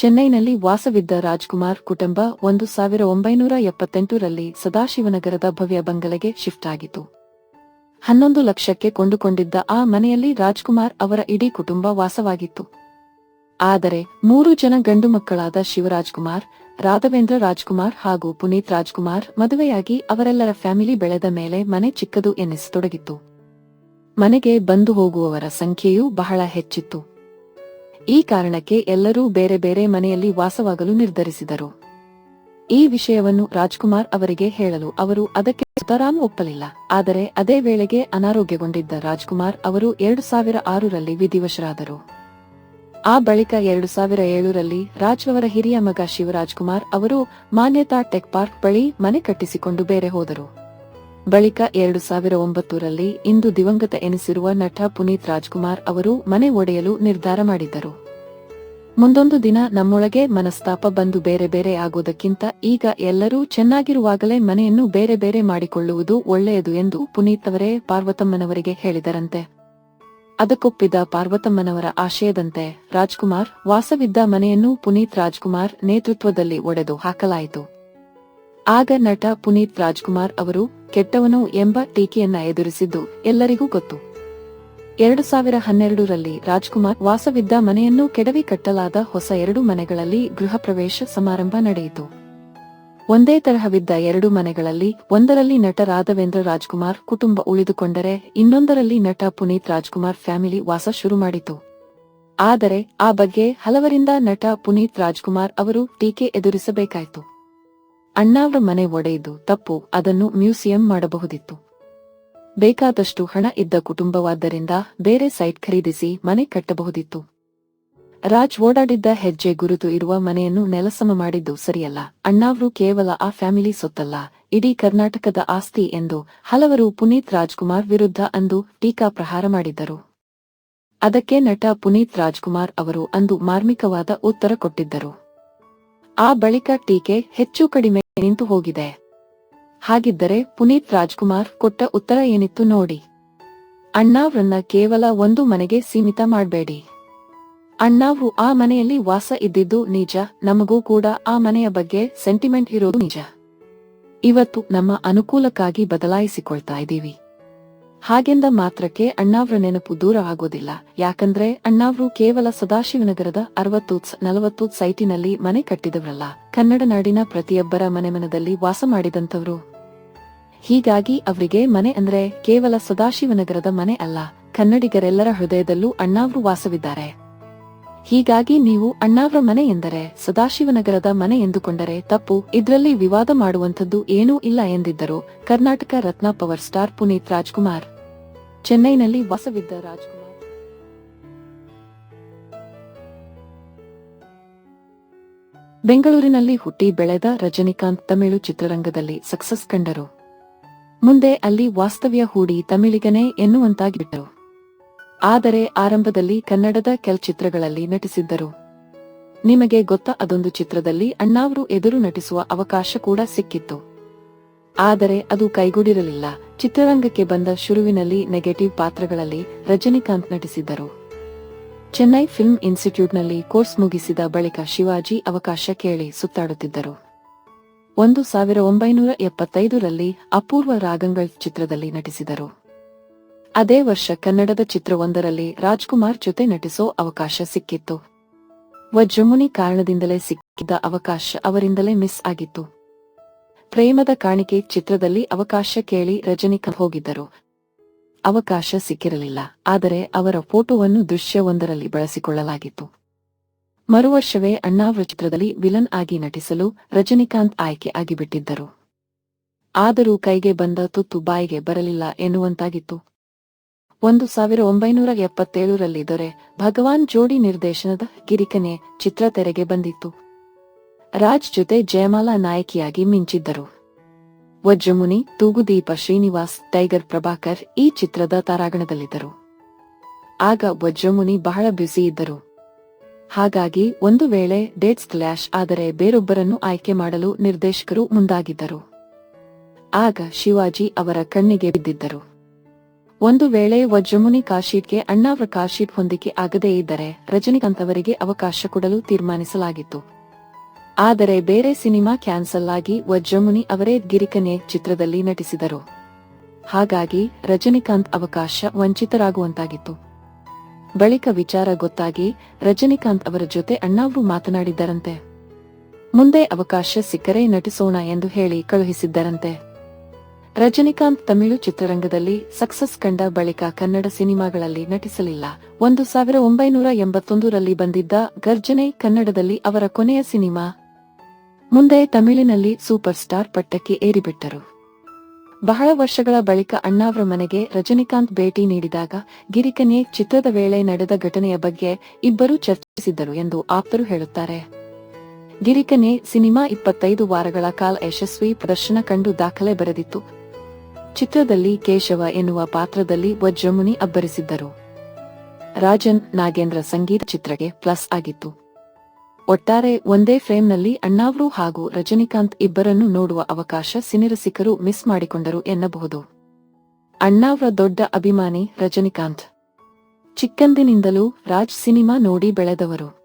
ಚೆನ್ನೈನಲ್ಲಿ ವಾಸವಿದ್ದ ರಾಜ್ಕುಮಾರ್ ಕುಟುಂಬ ಒಂದು ಸಾವಿರ ಒಂಬೈನೂರ ಎಪ್ಪತ್ತೆಂಟರಲ್ಲಿ ಸದಾಶಿವನಗರದ ಭವ್ಯ ಬಂಗಲೆಗೆ ಶಿಫ್ಟ್ ಆಗಿತು ಹನ್ನೊಂದು ಲಕ್ಷಕ್ಕೆ ಕೊಂಡುಕೊಂಡಿದ್ದ ಆ ಮನೆಯಲ್ಲಿ ರಾಜ್ಕುಮಾರ್ ಅವರ ಇಡೀ ಕುಟುಂಬ ವಾಸವಾಗಿತ್ತು. ಆದರೆ ಮೂರು ಜನ ಗಂಡು ಮಕ್ಕಳಾದ ಶಿವರಾಜ್ಕುಮಾರ್, ರಾಘವೇಂದ್ರ ರಾಜ್ಕುಮಾರ್ ಹಾಗೂ ಪುನೀತ್ ರಾಜ್ಕುಮಾರ್ ಮದುವೆಯಾಗಿ ಅವರೆಲ್ಲರ ಫ್ಯಾಮಿಲಿ ಬೆಳೆದ ಮೇಲೆ ಮನೆ ಚಿಕ್ಕದು ಎನ್ನಿಸತೊಡಗಿತ್ತು ಮನೆಗೆ ಬಂದು ಹೋಗುವವರ ಸಂಖ್ಯೆಯೂ ಬಹಳ ಹೆಚ್ಚಿತ್ತು. ಈ ಕಾರಣಕ್ಕೆ ಎಲ್ಲರೂ ಬೇರೆ ಬೇರೆ ಮನೆಯಲ್ಲಿ ವಾಸವಾಗಲು ನಿರ್ಧರಿಸಿದರು. ಈ ವಿಷಯವನ್ನು ರಾಜ್ಕುಮಾರ್ ಅವರಿಗೆ ಹೇಳಲು ಅವರು ಅದಕ್ಕೆ ಸುತರಾಮ್ ಒಪ್ಪಲಿಲ್ಲ. ಆದರೆ ಅದೇ ವೇಳೆಗೆ ಅನಾರೋಗ್ಯಗೊಂಡಿದ್ದ ರಾಜ್ಕುಮಾರ್ ಅವರು ಎರಡು ಸಾವಿರ ಆರರಲ್ಲಿ ವಿಧಿವಶರಾದರು. ಆ ಬಳಿಕ ಎರಡು ಸಾವಿರ ಏಳರಲ್ಲಿ ರಾಜ್ ಅವರ ಹಿರಿಯ ಮಗ ಶಿವರಾಜ್ಕುಮಾರ್ ಅವರು ಮಾನ್ಯತಾ ಟೆಕ್ ಪಾರ್ಕ್ ಬಳಿ ಮನೆ ಕಟ್ಟಿಸಿಕೊಂಡು ಬೇರೆ ಹೋದರು. ಬಳಿಕ ಎರಡು ಸಾವಿರ ಒಂಬತ್ತರಲ್ಲಿ ಇಂದು ದಿವಂಗತ ಎನಿಸಿರುವ ನಟ ಪುನೀತ್ ರಾಜ್ಕುಮಾರ್ ಅವರು ಮನೆ ಒಡೆಯಲು ನಿರ್ಧಾರ ಮಾಡಿದ್ದರು. ಮುಂದೊಂದು ದಿನ ನಮ್ಮೊಳಗೆ ಮನಸ್ತಾಪ ಬಂದು ಬೇರೆ ಬೇರೆ ಆಗೋದಕ್ಕಿಂತ ಈಗ ಎಲ್ಲರೂ ಚೆನ್ನಾಗಿರುವಾಗಲೇ ಮನೆಯನ್ನು ಬೇರೆ ಬೇರೆ ಮಾಡಿಕೊಳ್ಳುವುದು ಒಳ್ಳೆಯದು ಎಂದು ಪುನೀತ್ ಅವರೇ ಪಾರ್ವತಮ್ಮನವರಿಗೆ ಹೇಳಿದರಂತೆ. ಅದಕ್ಕೊಪ್ಪಿದ ಪಾರ್ವತಮ್ಮನವರ ಆಶಯದಂತೆ ರಾಜ್ಕುಮಾರ್ ವಾಸವಿದ್ದ ಮನೆಯನ್ನು ಪುನೀತ್ ರಾಜ್ಕುಮಾರ್ ನೇತೃತ್ವದಲ್ಲಿ ಒಡೆದು ಹಾಕಲಾಯಿತು. ಆಗ ನಟ ಪುನೀತ್ ರಾಜ್ಕುಮಾರ್ ಅವರು ಕೆಟ್ಟವನು ಎಂಬ ಟೀಕೆಯನ್ನ ಎದುರಿಸಿದ್ದು ಎಲ್ಲರಿಗೂ ಗೊತ್ತು. ಎರಡು ಸಾವಿರ ಹನ್ನೆರಡರಲ್ಲಿ ರಾಜ್ಕುಮಾರ್ ವಾಸವಿದ್ದ ಮನೆಯನ್ನು ಕೆಡವಿ ಕಟ್ಟಲಾದ ಹೊಸ ಎರಡು ಮನೆಗಳಲ್ಲಿ ಗೃಹ ಪ್ರವೇಶ ಸಮಾರಂಭ ನಡೆಯಿತು. ಒಂದೇ ತರಹವಿದ್ದ ಎರಡು ಮನೆಗಳಲ್ಲಿ ಒಂದರಲ್ಲಿ ನಟ ರಾಘವೇಂದ್ರ ರಾಜ್ಕುಮಾರ್ ಕುಟುಂಬ ಉಳಿದುಕೊಂಡರೆ ಇನ್ನೊಂದರಲ್ಲಿ ನಟ ಪುನೀತ್ ರಾಜ್ಕುಮಾರ್ ಫ್ಯಾಮಿಲಿ ವಾಸ ಶುರು ಮಾಡಿತು. ಆದರೆ ಆ ಬಗ್ಗೆ ಹಲವರಿಂದ ನಟ ಪುನೀತ್ ರಾಜ್ಕುಮಾರ್ ಅವರು ಟೀಕೆ ಎದುರಿಸಬೇಕಾಯಿತು. ಅಣ್ಣಾವ್ರ ಮನೆ ಒಡೆಯದು ತಪ್ಪು ಅದನ್ನು ಮ್ಯೂಸಿಯಂ ಮಾಡಬಹುದಿತ್ತು. ಬೇಕಾದಷ್ಟು ಹಣ ಇದ್ದ ಕುಟುಂಬವಾದ್ದರಿಂದ ಬೇರೆ ಸೈಟ್ ಖರೀದಿಸಿ ಮನೆ ಕಟ್ಟಬಹುದಿತ್ತು. ರಾಜ್ ಓಡಾಡಿದ್ದ ಹೆಜ್ಜೆ ಗುರುತು ಇರುವ ಮನೆಯನ್ನು ನೆಲಸಮ ಮಾಡಿದ್ದು ಸರಿಯಲ್ಲ. ಅಣ್ಣಾವ್ರು ಕೇವಲ ಆ ಫ್ಯಾಮಿಲಿ ಸೊತ್ತಲ್ಲ, ಇಡೀ ಕರ್ನಾಟಕದ ಆಸ್ತಿ ಎಂದು ಹಲವರು ಪುನೀತ್ ರಾಜ್ಕುಮಾರ್ ವಿರುದ್ಧ ಅಂದು ಟೀಕಾ ಪ್ರಹಾರ ಮಾಡಿದ್ದರು. ಅದಕ್ಕೆ ನಟ ಪುನೀತ್ ರಾಜ್ಕುಮಾರ್ ಅವರು ಅಂದು ಮಾರ್ಮಿಕವಾದ ಉತ್ತರ ಕೊಟ್ಟಿದ್ದರು. ಆ ಬಳಿಕ ಟೀಕೆ ಹೆಚ್ಚು ಕಡಿಮೆ ನಿಂತು ಹೋಗಿದೆ. ಹಾಗಿದ್ದರೆ ಪುನೀತ್ ರಾಜ್ಕುಮಾರ್ ಕೊಟ್ಟ ಉತ್ತರ ಏನಿತ್ತು ನೋಡಿ. ಅಣ್ಣಾವ್ರನ್ನ ಕೇವಲ ಒಂದು ಮನೆಗೆ ಸೀಮಿತ ಮಾಡಬೇಡಿ. ಅಣ್ಣಾವು ಆ ಮನೆಯಲ್ಲಿ ವಾಸ ಇದ್ದಿದ್ದು ನಿಜ, ನಮಗೂ ಕೂಡ ಆ ಮನೆಯ ಬಗ್ಗೆ ಸೆಂಟಿಮೆಂಟ್ ಇರೋದು ನಿಜ. ಇವತ್ತು ನಮ್ಮ ಅನುಕೂಲಕ್ಕಾಗಿ ಬದಲಾಯಿಸಿಕೊಳ್ತಾ ಇದ್ದೀವಿ. ಹಾಗೆಂದ ಮಾತ್ರಕ್ಕೆ ಅಣ್ಣಾವ್ರ ನೆನಪು ದೂರ ಆಗೋದಿಲ್ಲ. ಯಾಕಂದ್ರೆ ಅಣ್ಣಾವ್ರು ಕೇವಲ ಸದಾಶಿವನಗರದ ಅರವತ್ತು ನಲವತ್ತು ಸೈಟಿನಲ್ಲಿ ಮನೆ ಕಟ್ಟಿದವರಲ್ಲ. ಕನ್ನಡ ನಾಡಿನ ಪ್ರತಿಯೊಬ್ಬರ ಮನೆ ಮನದಲ್ಲಿ ವಾಸ ಮಾಡಿದಂಥವ್ರು. ಹೀಗಾಗಿ ಅವರಿಗೆ ಮನೆ ಅಂದ್ರೆ ಕೇವಲ ಸದಾಶಿವನಗರದ ಮನೆ ಅಲ್ಲ. ಕನ್ನಡಿಗರೆಲ್ಲರ ಹೃದಯದಲ್ಲೂ ಅಣ್ಣಾವ್ರು ವಾಸವಿದ್ದಾರೆ. ಹೀಗಾಗಿ ನೀವು ಅಣ್ಣಾವ್ರ ಮನೆ ಎಂದರೆ ಸದಾಶಿವನಗರದ ಮನೆ ಎಂದುಕೊಂಡರೆ ತಪ್ಪು. ಇದರಲ್ಲಿ ವಿವಾದ ಮಾಡುವಂಥದ್ದು ಏನೂ ಇಲ್ಲ ಎಂದಿದ್ದರು ಕರ್ನಾಟಕ ರತ್ನ ಪವರ್ ಸ್ಟಾರ್ ಪುನೀತ್ ರಾಜ್ಕುಮಾರ್. ಚೆನ್ನೈನಲ್ಲಿ ವಾಸವಿದ್ದ ರಾಜ್ಕುಮಾರ್. ಬೆಂಗಳೂರಿನಲ್ಲಿ ಹುಟ್ಟಿ ಬೆಳೆದ ರಜನಿಕಾಂತ್ ತಮಿಳು ಚಿತ್ರರಂಗದಲ್ಲಿ ಸಕ್ಸಸ್ ಕಂಡರು. ಮುಂದೆ ಅಲ್ಲಿ ವಾಸ್ತವ್ಯ ಹೂಡಿ ತಮಿಳಿಗನೇ ಎನ್ನುವಂತಾಗಿಬಿಟ್ಟರು. ಆದರೆ ಆರಂಭದಲ್ಲಿ ಕನ್ನಡದ ಕೆಲ ಚಿತ್ರಗಳಲ್ಲಿ ನಟಿಸಿದ್ದರು. ನಿಮಗೆ ಗೊತ್ತ ಅದೊಂದು ಚಿತ್ರದಲ್ಲಿ ಅಣ್ಣಾವ್ರು ಎದುರು ನಟಿಸುವ ಅವಕಾಶ ಕೂಡ ಸಿಕ್ಕಿತ್ತು. ಆದರೆ ಅದು ಕೈಗೂಡಿರಲಿಲ್ಲ. ಚಿತ್ರರಂಗಕ್ಕೆ ಬಂದ ಶುರುವಿನಲ್ಲಿ ನೆಗೆಟಿವ್ ಪಾತ್ರಗಳಲ್ಲಿ ರಜನಿಕಾಂತ್ ನಟಿಸಿದ್ದರು. ಚೆನ್ನೈ ಫಿಲ್ಮ್ ಇನ್ಸ್ಟಿಟ್ಯೂಟ್ನಲ್ಲಿ ಕೋರ್ಸ್ ಮುಗಿಸಿದ ಬಳಿಕ ಶಿವಾಜಿ ಅವಕಾಶ ಕೇಳಿ ಸುತ್ತಾಡುತ್ತಿದ್ದರು. ಒಂದು ಸಾವಿರ ಒಂಬೈನೂರ ಎಪ್ಪತ್ತೈದರಲ್ಲಿ ಅಪೂರ್ವ ರಾಗಂಗಳ್ ಚಿತ್ರದಲ್ಲಿ ನಟಿಸಿದರು. ಅದೇ ವರ್ಷ ಕನ್ನಡದ ಚಿತ್ರವೊಂದರಲ್ಲಿ ರಾಜ್ಕುಮಾರ್ ಜೊತೆ ನಟಿಸೋ ಅವಕಾಶ ಸಿಕ್ಕಿತ್ತು. ವಜ್ರಮುನಿ ಕಾರಣದಿಂದಲೇ ಸಿಕ್ಕಿದ್ದ ಅವಕಾಶ ಅವರಿಂದಲೇ ಮಿಸ್ ಆಗಿತ್ತು. ಪ್ರೇಮದ ಕಾಣಿಕೆ ಚಿತ್ರದಲ್ಲಿ ಅವಕಾಶ ಕೇಳಿ ರಜನಿಕಾಂತ್ ಹೋಗಿದ್ದರು. ಅವಕಾಶ ಸಿಕ್ಕಿರಲಿಲ್ಲ, ಆದರೆ ಅವರ ಫೋಟೋವನ್ನು ದೃಶ್ಯವೊಂದರಲ್ಲಿ ಬಳಸಿಕೊಳ್ಳಲಾಗಿತ್ತು. ಮರುವರ್ಷವೇ ಅಣ್ಣಾವ್ರ ಚಿತ್ರದಲ್ಲಿ ವಿಲನ್ ಆಗಿ ನಟಿಸಲು ರಜನಿಕಾಂತ್ ಆಯ್ಕೆ ಆಗಿಬಿಟ್ಟಿದ್ದರು. ಆದರೂ ಕೈಗೆ ಬಂದ ತುತ್ತು ಬಾಯಿಗೆ ಬರಲಿಲ್ಲ ಎನ್ನುವಂತಾಗಿತ್ತು. ಒಂದು ಸಾವಿರ ಒಂಬೈನೂರ ಎಪ್ಪತ್ತೇಳರಲ್ಲಿ ದೊರೆ ಭಗವಾನ್ ಜೋಡಿ ನಿರ್ದೇಶನದ ಕಿರಿಕನೆ ಚಿತ್ರ ತೆರೆಗೆ ಬಂದಿತ್ತು. ರಾಜ್ ಜೊತೆ ಜಯಮಾಲಾ ನಾಯಕಿಯಾಗಿ ಮಿಂಚಿದ್ದರು. ವಜ್ರಮುನಿ, ತೂಗುದೀಪ ಶ್ರೀನಿವಾಸ್, ಟೈಗರ್ ಪ್ರಭಾಕರ್ ಈ ಚಿತ್ರದ ತಾರಾಗಣದಲ್ಲಿದ್ದರು. ಆಗ ವಜ್ರಮುನಿ ಬಹಳ ಬ್ಯುಸಿ ಇದ್ದರು. ಹಾಗಾಗಿ ಒಂದು ವೇಳೆ ಡೇಟ್ಸ್ ಕ್ಲಾಶ್ ಆದರೆ ಬೇರೊಬ್ಬರನ್ನು ಆಯ್ಕೆ ಮಾಡಲು ನಿರ್ದೇಶಕರು ಮುಂದಾಗಿದ್ದರು. ಆಗ ಶಿವಾಜಿ ಅವರ ಕಣ್ಣಿಗೆ ಬಿದ್ದಿದ್ದರು. ಒಂದು ವೇಳೆ ವಜ್ರಮುನಿ ಕಾಶೀಟ್ಗೆ ಅಣ್ಣಾವ್ರ ಕಾಶೀಟ್ ಹೊಂದಿಕೆ ಆಗದೇ ಇದ್ದರೆ ರಜನಿಕಾಂತ್ ಅವರಿಗೆ ಅವಕಾಶ ಕೊಡಲು ತೀರ್ಮಾನಿಸಲಾಗಿತ್ತು. ಆದರೆ ಬೇರೆ ಸಿನಿಮಾ ಕ್ಯಾನ್ಸಲ್ ಆಗಿ ವಜ್ರಮುನಿ ಅವರೇ ಗಿರಿಕನೆ ಚಿತ್ರದಲ್ಲಿ ನಟಿಸಿದರು. ಹಾಗಾಗಿ ರಜನಿಕಾಂತ್ ಅವಕಾಶ ವಂಚಿತರಾಗುವಂತಾಗಿತ್ತು. ಬಳಿಕ ವಿಚಾರ ಗೊತ್ತಾಗಿ ರಜನಿಕಾಂತ್ ಅವರ ಜೊತೆ ಅಣ್ಣಾವ್ರು ಮಾತನಾಡಿದ್ದರಂತೆ. ಮುಂದೆ ಅವಕಾಶ ಸಿಕ್ಕರೆ ನಟಿಸೋಣ ಎಂದು ಹೇಳಿ ಕಳುಹಿಸಿದ್ದರಂತೆ. ರಜನಿಕಾಂತ್ ತಮಿಳು ಚಿತ್ರರಂಗದಲ್ಲಿ ಸಕ್ಸಸ್ ಕಂಡ ಬಳಿಕ ಕನ್ನಡ ಸಿನಿಮಾಗಳಲ್ಲಿ ನಟಿಸಲಿಲ್ಲ. ಒಂದು ಸಾವಿರ ಒಂಬೈನೂರ ಎಂಬತ್ತೊಂದರಲ್ಲಿ ಬಂದಿದ್ದ ಗರ್ಜನೆ ಕನ್ನಡದಲ್ಲಿ ಅವರ ಕೊನೆಯ ಸಿನಿಮಾ. ಮುಂದೆ ತಮಿಳಿನಲ್ಲಿ ಸೂಪರ್ ಸ್ಟಾರ್ ಪಟ್ಟಕ್ಕೆ ಏರಿಬಿಟ್ಟರು. ಬಹಳ ವರ್ಷಗಳ ಬಳಿಕ ಅಣ್ಣಾವ್ರ ಮನೆಗೆ ರಜನಿಕಾಂತ್ ಭೇಟಿ ನೀಡಿದಾಗ ಗಿರಿಕನೇ ಚಿತ್ರದ ವೇಳೆ ನಡೆದ ಘಟನೆಯ ಬಗ್ಗೆ ಇಬ್ಬರೂ ಚರ್ಚಿಸಿದ್ದರು ಎಂದು ಆಪ್ತರು ಹೇಳುತ್ತಾರೆ. ಗಿರಿಕನೆ ಸಿನಿಮಾ ಇಪ್ಪತ್ತೈದು ವಾರಗಳ ಕಾಲ ಯಶಸ್ವಿ ಪ್ರದರ್ಶನ ಕಂಡು ದಾಖಲೆ ಬರೆದಿತ್ತು. ಚಿತ್ರದಲ್ಲಿ ಕೇಶವ ಎನ್ನುವ ಪಾತ್ರದಲ್ಲಿ ವಜ್ರಮುನಿ ಅಬ್ಬರಿಸಿದ್ದರು. ರಾಜನ್ ನಾಗೇಂದ್ರ ಸಂಗೀತ ಚಿತ್ರಕ್ಕೆ ಪ್ಲಸ್ ಆಗಿತ್ತು. ಒಟ್ಟಾರೆ ಒಂದೇ ಫ್ರೇಮ್ನಲ್ಲಿ ಅಣ್ಣಾವ್ರು ಹಾಗೂ ರಜನಿಕಾಂತ್ ಇಬ್ಬರನ್ನು ನೋಡುವ ಅವಕಾಶ ಸಿನಿರಸಿಕರು ಮಿಸ್ ಮಾಡಿಕೊಂಡರು ಎನ್ನಬಹುದು. ಅಣ್ಣಾವ್ರ ದೊಡ್ಡ ಅಭಿಮಾನಿ ರಜನಿಕಾಂತ್. ಚಿಕ್ಕಂದಿನಿಂದಲೂ ರಾಜ್ ಸಿನಿಮಾ ನೋಡಿ ಬೆಳೆದವರು.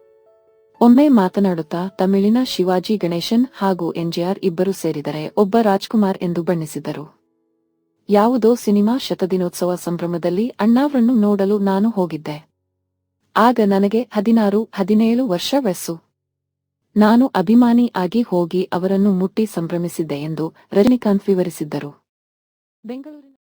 ಒಮ್ಮೆ ಮಾತನಾಡುತ್ತಾ ತಮಿಳಿನ ಶಿವಾಜಿ ಗಣೇಶನ್ ಹಾಗೂ ಎನ್ಜಿಆರ್ ಇಬ್ಬರು ಸೇರಿದರೆ ಒಬ್ಬ ರಾಜ್ಕುಮಾರ್ ಎಂದು ಬಣ್ಣಿಸಿದರು. ಯಾವುದೋ ಸಿನಿಮಾ ಶತದಿನೋತ್ಸವ ಸಂಭ್ರಮದಲ್ಲಿ ಅಣ್ಣಾವ್ರನ್ನು ನೋಡಲು ನಾನು ಹೋಗಿದ್ದೆ. ಆಗ ನನಗೆ ಹದಿನಾರು, ಹದಿನೇಳು ವರ್ಷ ವಯಸ್ಸು. ನಾನು ಅಭಿಮಾನಿ ಆಗಿ ಹೋಗಿ ಅವರನ್ನು ಮುಟ್ಟಿ ಸಂಭ್ರಮಿಸಿದ್ದೆ ಎಂದು ರಜನಿಕಾಂತ್ ವಿವರಿಸಿದ್ದರು. ಬೆಂಗಳೂರಿನ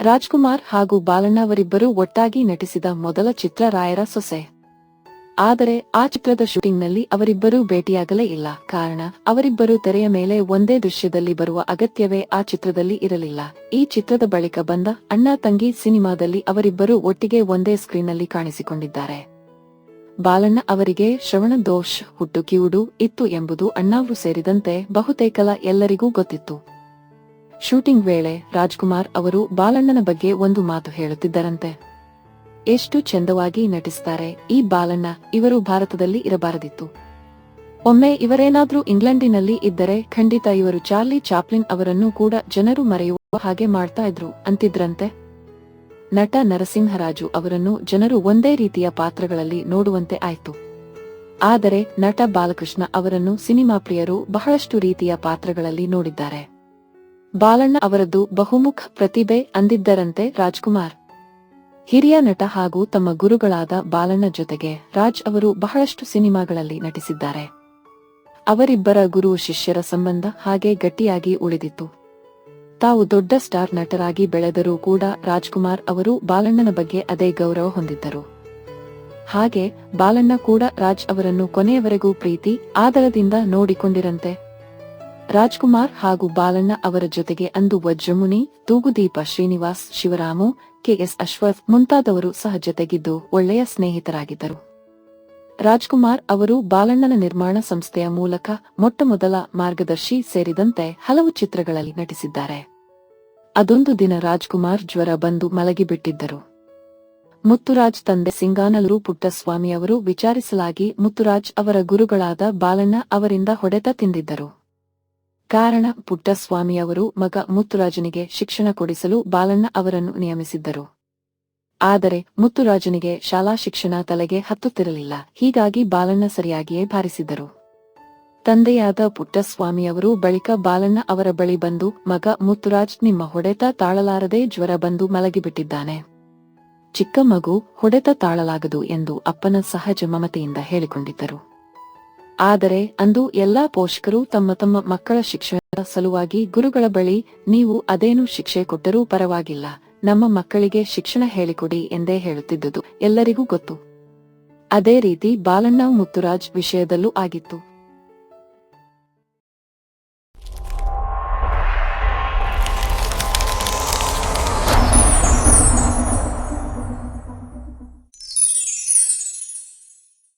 ರಾಜ್ಕುಮಾರ್ ಹಾಗೂ ಬಾಲಣ್ಣ ಅವರಿಬ್ಬರು ಒಟ್ಟಾಗಿ ನಟಿಸಿದ ಮೊದಲ ಚಿತ್ರ ರಾಯರ ಸೊಸೆ. ಆದರೆ ಆ ಚಿತ್ರದ ಶೂಟಿಂಗ್ನಲ್ಲಿ ಅವರಿಬ್ಬರೂ ಭೇಟಿಯಾಗಲೇ ಇಲ್ಲ. ಕಾರಣ, ಅವರಿಬ್ಬರು ತೆರೆಯ ಮೇಲೆ ಒಂದೇ ದೃಶ್ಯದಲ್ಲಿ ಬರುವ ಅಗತ್ಯವೇ ಆ ಚಿತ್ರದಲ್ಲಿ ಇರಲಿಲ್ಲ. ಈ ಚಿತ್ರದ ಬಳಿಕ ಬಂದ ಅಣ್ಣ ತಂಗಿ ಸಿನಿಮಾದಲ್ಲಿ ಅವರಿಬ್ಬರು ಒಟ್ಟಿಗೆ ಒಂದೇ ಸ್ಕ್ರೀನ್ನಲ್ಲಿ ಕಾಣಿಸಿಕೊಂಡಿದ್ದಾರೆ. ಬಾಲಣ್ಣ ಅವರಿಗೆ ಶ್ರವಣ ದೋಷ್ ಹುಟ್ಟು ಕಿವುಡು ಇತ್ತು ಎಂಬುದು ಅಣ್ಣಾವ್ರು ಸೇರಿದಂತೆ ಬಹುತೇಕಲ ಎಲ್ಲರಿಗೂ ಗೊತ್ತಿತ್ತು. ಶೂಟಿಂಗ್ ವೇಳೆ ರಾಜ್ಕುಮಾರ್ ಅವರು ಬಾಲಣ್ಣನ ಬಗ್ಗೆ ಒಂದು ಮಾತು ಹೇಳುತ್ತಿದ್ದರಂತೆ. ಎಷ್ಟು ಚಂದವಾಗಿ ನಟಿಸ್ತಾರೆ ಈ ಬಾಲಣ್ಣ ಇವರು ಭಾರತದಲ್ಲಿ ಇರಬಾರದಿತ್ತು. ಒಮ್ಮೆ ಇವರೇನಾದ್ರೂ ಇಂಗ್ಲೆಂಡಿನಲ್ಲಿ ಇದ್ದರೆ ಖಂಡಿತ ಇವರು ಚಾರ್ಲಿ ಚಾಪ್ಲಿನ್ ಅವರನ್ನು ಕೂಡ ಜನರು ಮರೆಯುವ ಹಾಗೆ ಮಾಡ್ತಾ ಇದ್ರು ಅಂತಿದ್ರಂತೆ. ನಟ ನರಸಿಂಹರಾಜು ಅವರನ್ನು ಜನರು ಒಂದೇ ರೀತಿಯ ಪಾತ್ರಗಳಲ್ಲಿ ನೋಡುವಂತೆ ಆಯ್ತು. ಆದರೆ ನಟ ಬಾಲಕೃಷ್ಣ ಅವರನ್ನು ಸಿನಿಮಾ ಪ್ರಿಯರು ಬಹಳಷ್ಟು ರೀತಿಯ ಪಾತ್ರಗಳಲ್ಲಿ ನೋಡಿದ್ದಾರೆ. ಬಾಲಣ್ಣ ಅವರದ್ದು ಬಹುಮುಖ ಪ್ರತಿಭೆ ಅಂದಿದ್ದರಂತೆ ರಾಜ್ಕುಮಾರ್. ಹಿರಿಯ ನಟ ಹಾಗೂ ತಮ್ಮ ಗುರುಗಳಾದ ಬಾಲಣ್ಣ ಜೊತೆಗೆ ರಾಜ್ ಅವರು ಬಹಳಷ್ಟು ಸಿನಿಮಾಗಳಲ್ಲಿ ನಟಿಸಿದ್ದಾರೆ. ಅವರಿಬ್ಬರ ಗುರು ಶಿಷ್ಯರ ಸಂಬಂಧ ಹಾಗೆ ಗಟ್ಟಿಯಾಗಿ ಉಳಿದಿತ್ತು. ತಾವು ದೊಡ್ಡ ಸ್ಟಾರ್ ನಟರಾಗಿ ಬೆಳೆದರೂ ಕೂಡ ರಾಜ್ಕುಮಾರ್ ಅವರು ಬಾಲಣ್ಣನ ಬಗ್ಗೆ ಅದೇ ಗೌರವ ಹೊಂದಿದ್ದರು. ಹಾಗೆ ಬಾಲಣ್ಣ ಕೂಡ ರಾಜ್ ಅವರನ್ನು ಕೊನೆಯವರೆಗೂ ಪ್ರೀತಿ, ಆದರದಿಂದ ನೋಡಿಕೊಂಡಿರಂತೆ. ರಾಜ್ಕುಮಾರ್ ಹಾಗೂ ಬಾಲಣ್ಣ ಅವರ ಜೊತೆಗೆ ಅಂದು ವಜ್ರಮುನಿ, ತೂಗುದೀಪ ಶ್ರೀನಿವಾಸ್, ಶಿವರಾಮು ಕೆಎಸ್ ಅಶ್ವಥ್ ಮುಂತಾದವರು ಸಹ ಜೊತೆಗಿದ್ದು ಒಳ್ಳೆಯ ಸ್ನೇಹಿತರಾಗಿದ್ದರು. ರಾಜ್ಕುಮಾರ್ ಅವರು ಬಾಲಣ್ಣನ ನಿರ್ಮಾಣ ಸಂಸ್ಥೆಯ ಮೂಲಕ ಮೊಟ್ಟಮೊದಲ ಮಾರ್ಗದರ್ಶಿ ಸೇರಿದಂತೆ ಹಲವು ಚಿತ್ರಗಳಲ್ಲಿ ನಟಿಸಿದ್ದಾರೆ. ಅದೊಂದು ದಿನ ರಾಜ್ಕುಮಾರ್ ಜ್ವರ ಬಂದು ಮಲಗಿಬಿಟ್ಟಿದ್ದರು. ಮುತ್ತುರಾಜ್ ತಂದೆ ಸಿಂಗಾನಲೂರು ಪುಟ್ಟಸ್ವಾಮಿಯವರು ವಿಚಾರಿಸಲಾಗಿ ಮುತ್ತುರಾಜ್ ಅವರ ಗುರುಗಳಾದ ಬಾಲಣ್ಣ ಅವರಿಂದ ಹೊಡೆತ ತಿಂದಿದ್ದರು. ಕಾರಣ ಪುಟ್ಟಸ್ವಾಮಿಯವರು ಮಗ ಮುತ್ತುರಾಜನಿಗೆ ಶಿಕ್ಷಣ ಕೊಡಿಸಲು ಬಾಲಣ್ಣ ಅವರನ್ನು ನಿಯಮಿಸಿದ್ದರು. ಆದರೆ ಮುತ್ತುರಾಜನಿಗೆ ಶಾಲಾ ಶಿಕ್ಷಣ ತಲೆಗೆ ಹತ್ತುತ್ತಿರಲಿಲ್ಲ. ಹೀಗಾಗಿ ಬಾಲಣ್ಣ ಸರಿಯಾಗಿಯೇ ಭಾರಿಸಿದ್ದರು ತಂದೆಯಾದ ಪುಟ್ಟಸ್ವಾಮಿಯವರು ಬಳಿಕ ಬಾಲಣ್ಣ ಅವರ ಬಳಿ ಬಂದು, ಮಗ ಮುತ್ತುರಾಜ್, ನಿಮ್ಮ ಹೊಡೆತ ತಾಳಲಾರದೆ ಜ್ವರ ಬಂದು ಮಲಗಿಬಿಟ್ಟಿದ್ದಾನೆ. ಚಿಕ್ಕ ಮಗು ಹೊಡೆತ ತಾಳಲಾಗದು ಎಂದು ಅಪ್ಪನ ಸಹಜ ಮಮತೆಯಿಂದ ಹೇಳಿಕೊಂಡಿದ್ದರು. ಆದರೆ ಅಂದು ಎಲ್ಲಾ ಪೋಷಕರು ತಮ್ಮ ತಮ್ಮ ಮಕ್ಕಳ ಶಿಕ್ಷಣದ ಸಲುವಾಗಿ ಗುರುಗಳ ಬಳಿ ನೀವು ಅದೇನು ಶಿಕ್ಷೆ ಕೊಟ್ಟರೂ ಪರವಾಗಿಲ್ಲ. ನಮ್ಮ ಮಕ್ಕಳಿಗೆ ಶಿಕ್ಷಣ ಹೇಳಿಕೊಡಿ ಎಂದೇ ಹೇಳುತ್ತಿದ್ದುದು ಎಲ್ಲರಿಗೂ ಗೊತ್ತು. ಅದೇ ರೀತಿ ಬಾಲಣ್ಣ ಮುತ್ತುರಾಜ್ ವಿಷಯದಲ್ಲೂ ಆಗಿತ್ತು.